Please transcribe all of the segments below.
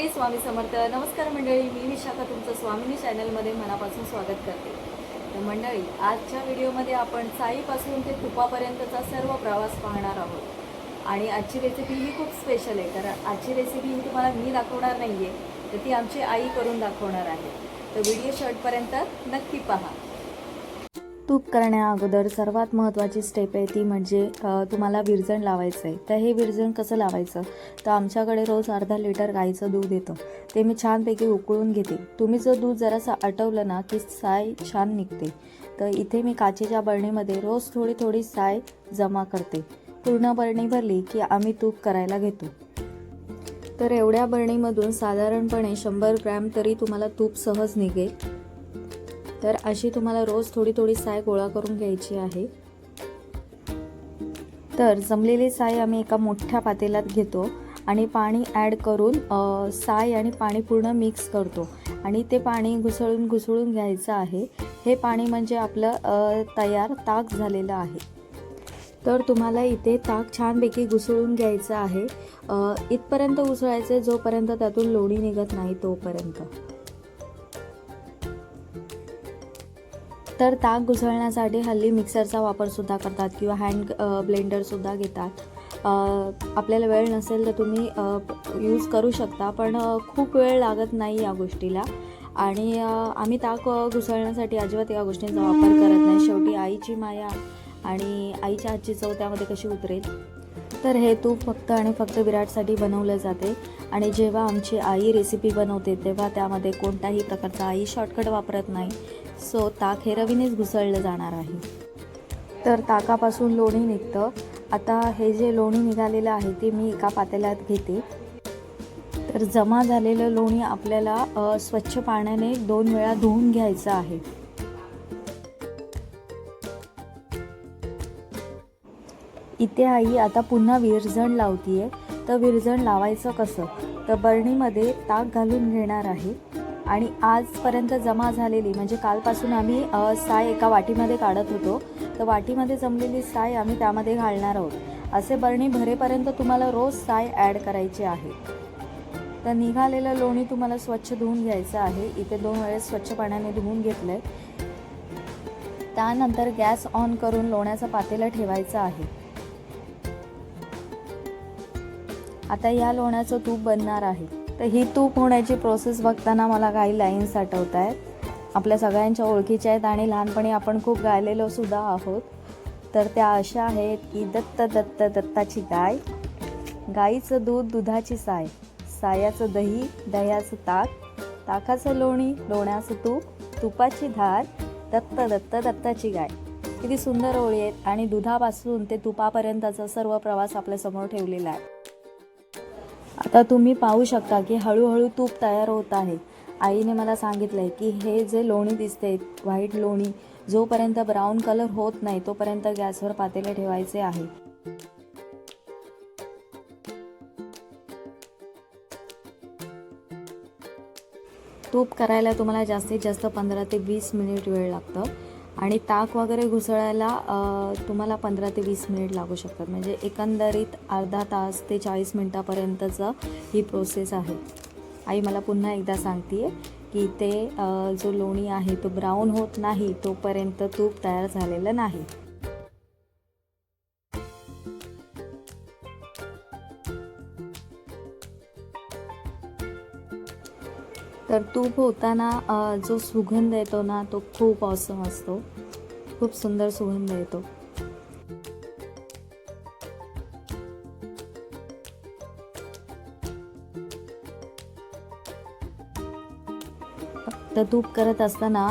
श्री स्वामी समर्थ. नमस्कार मंडळी मी विशाखा तुमचं स्वामिनी चॅनलमध्ये मनापासून स्वागत करते. तर मंडळी आजच्या व्हिडिओमध्ये आपण साईपासून ते तुपापर्यंतचा सर्व प्रवास पाहणार आहोत. आणि आजची रेसिपी ही खूप स्पेशल आहे कारण आजची रेसिपी ही तुम्हाला मी दाखवणार नाही आहे तर ती आमची आई करून दाखवणार आहे. तर व्हिडिओ शॉर्टपर्यंत नक्की पहा. तूप करण्या अगोदर सर्वात महत्त्वाची स्टेप आहे ती म्हणजे तुम्हाला विरजण लावायचं आहे तर हे विरजण कसं लावायचं? तर आमच्याकडे रोज अर्धा लिटर गाईचं दूध येतं. ते मी छानपैकी उकळून घेते. तुम्ही जर दूध जरासं आटवलं ना की साय छान निघते. तर इथे मी काचेच्या बरणीमध्ये रोज थोडी थोडी साय जमा करते. पूर्ण बरणी भरली की आम्ही तूप करायला घेतो. तर एवढ्या बरणीमधून साधारणपणे शंभर ग्रॅम तरी तुम्हाला तूप सहज निघेल. तर अशी तुम्हाला रोज थोडी थोडी साय गोळा करून घ्यायची आहे. तर जमलेली साय आम्ही एका मोठ्या पातेल्यात घेतो आणि पाणी ॲड करून साय आणि पाणी पूर्ण मिक्स करतो. आणि ते पाणी घुसळून घुसळून घ्यायचं आहे. हे पाणी म्हणजे आपलं तयार ताक झालेलं आहे. तर तुम्हाला इथे ताक छानपैकी घुसळून घ्यायचं आहे. इथपर्यंत घुसळायचं जोपर्यंत त्यातून लोणी निघत नाही तोपर्यंत. तर ताक घुसळण्यासाठी हल्ली मिक्सरचा वापरसुद्धा करतात किंवा हँड ब्लेंडरसुद्धा घेतात. आपल्याला वेळ नसेल तर तुम्ही यूज करू शकता पण खूप वेळ लागत नाही या गोष्टीला. आणि आम्ही ताक घुसळण्यासाठी अजिबात या गोष्टींचा वापर करत नाही. शेवटी आईची माया आणि आईच्या हातची चव त्यामध्ये कशी उतरेल? तर हे तूप फक्त आणि फक्त विराटसाठी बनवलं जाते. आणि जेव्हा आमची आई रेसिपी बनवते तेव्हा त्यामध्ये कोणताही प्रकारचा आई शॉर्टकट वापरत नाही. सो ताक हे रवीनेच घुसळलं जाणार आहे. तर ताकापासून लोणी निघतं. आता हे जे लोणी निघालेलं आहे ते मी एका पातेल्यात घेते. तर जमा झालेलं लोणी आपल्याला स्वच्छ पाण्याने दोन वेळा धुवून घ्यायचं आहे. इथे आई आता पुन्हा विरजण लावतीये. तर विरजण लावायचं कसं? तर बरणीमध्ये ताक घालून घेणार आहे. आणि आजपर्यंत जमा झालेली म्हणजे कालपासून आम्ही साय एका वाटीमध्ये काढत होतो. तर वाटीमध्ये जमलेली साय आम्ही त्यामध्ये घालणार आहोत. असे बरणी भरेपर्यंत तुम्हाला रोज साय ॲड करायची आहे. तर निघालेलं लोणी तुम्हाला स्वच्छ धुवून घ्यायचं आहे. इथे दोन वेळेस स्वच्छ पाण्याने धुवून घेतलं आहे त्यानंतर गॅस ऑन करून लोण्याचा पातेला ठेवायचं आहे. आता या लोण्याचं तूप बनणार आहे. तर ही तूप होण्याची प्रोसेस बघताना मला काही लाईन्स आठवत आहेत. आपल्या सगळ्यांच्या ओळखीच्या आहेत आणि लहानपणी आपण खूप गायलेलो सुद्धा आहोत. तर त्या अशा आहेत की दत्त दत्त दत्ताची गाय गाईचं दूध दुधाची साय सायाचं दही दह्याचं ताक ताकाचं लोणी लोण्याचं तूप तुपाची धार दत्त दत्त दत्ताची गाय. किती सुंदर ओळी आहेत आणि दुधापासून ते तुपापर्यंतचा सर्व प्रवास आपल्यासमोर ठेवलेला आहे. आता तुम्ही पाहू शकता की हळूहळू तूप तयार होत आहे. आईने मला सांगितलं आहे की हे जे लोणी दिसते व्हाईट लोणी जोपर्यंत ब्राऊन कलर होत नाही तोपर्यंत गॅसवर पातेले ठेवायचे आहे. तूप करायला तुम्हाला जास्तीत जास्त पंधरा ते वीस मिनिट वेळ लागतं. आणि ताक वगैरे घुसळायला तुम्हाला पंधरा ते वीस मिनिट लागू शकतात. म्हणजे एकंदरीत अर्धा तास ते चाळीस मिनटापर्यंतचं ही प्रोसेस आहे. आई मला पुन्हा एकदा सांगते की ते जो लोणी आहे तो ब्राऊन होत नाही तोपर्यंत तूप तयार झालेलं नाही. तर तूप होताना जो सुगंध येतो ना तो खूप ऑसम असतो. खूप सुंदर सुगंध येतो. तर तूप करत असताना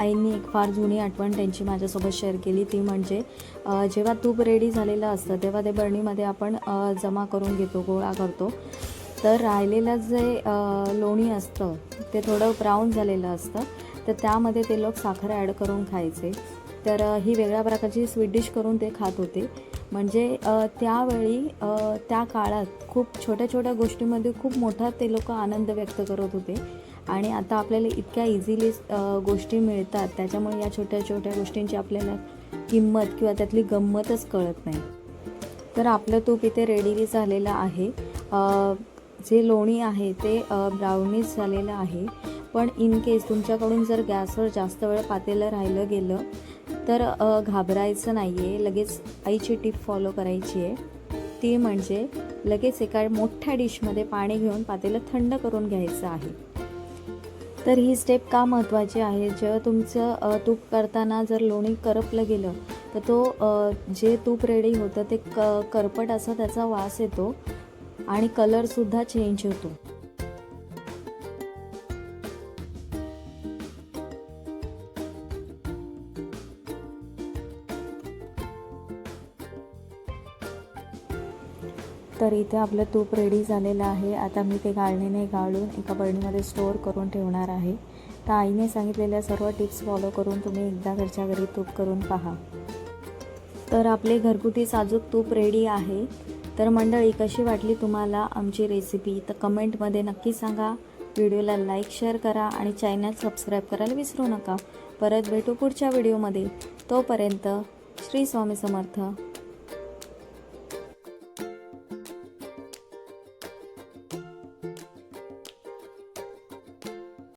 आईंनी एक फार जुनी आठवण त्यांची माझ्यासोबत शेअर केली. ती म्हणजे जेव्हा तूप रेडी झालेलं असतं तेव्हा ते बरणीमध्ये आपण जमा करून घेतो गोळा करतो. तर राहिलेलं जे लोणी असतं ते थोडं ब्राऊन झालेलं असतं. तर त्यामध्ये ते लोक साखर ॲड करून खायचे. तर ही वेगळ्या प्रकारची स्वीट डिश करून ते खात होते. म्हणजे त्यावेळी त्या काळात खूप छोट्या छोट्या गोष्टीमध्ये खूप मोठा ते लोक आनंद व्यक्त करत होते. आणि आता आपल्याला इतक्या इझिली गोष्टी मिळतात. त्याच्यामुळे या छोट्या छोट्या गोष्टींची आपल्याला किंमत किंवा त्यातली गंमतच कळत नाही. तर आपलं तूप इथे रेडी झालेलं आहे. जे लोणी आहे ते ब्राउनीज झालेलं आहे. पण इन केस तुमच्याकडून जर गॅसवर जास्त वेळ पातेलं राहिलं गेलं तर घाबरायचं नाही आहे लगेच आईची टीप फॉलो करायची आहे. ती म्हणजे लगेच एका मोठ्या डिशमध्ये पाणी घेऊन पातेलं थंड करून घ्यायचं आहे. तर ही स्टेप का महत्त्वाची आहे? जेव्हा तुमचं तूप करताना जर लोणी करपलं गेलं तर तो जे तूप रेडी होतं ते क करपट असा त्याचा वास येतो. आणि कलरसुद्धा चेंज होतो. तर इथे आपलं तूप रेडी झालेलं आहे. आता मी ते गाळणीने गाळून एका बरणीमध्ये स्टोअर करून ठेवणार आहे. तर आईने सांगितलेल्या सर्व टिप्स फॉलो करून तुम्ही एकदा घरच्या घरी तूप करून पहा. तर आपले घरगुती साजूक तूप रेडी आहे. तर मंडळी कशी वाटली तुम्हाला आमची रेसिपी तर कमेंटमध्ये नक्की सांगा. व्हिडिओला लाईक शेअर करा आणि चॅनल सबस्क्राईब करायला विसरू नका. परत भेटू पुढच्या व्हिडिओमध्ये तोपर्यंत श्री स्वामी समर्थ.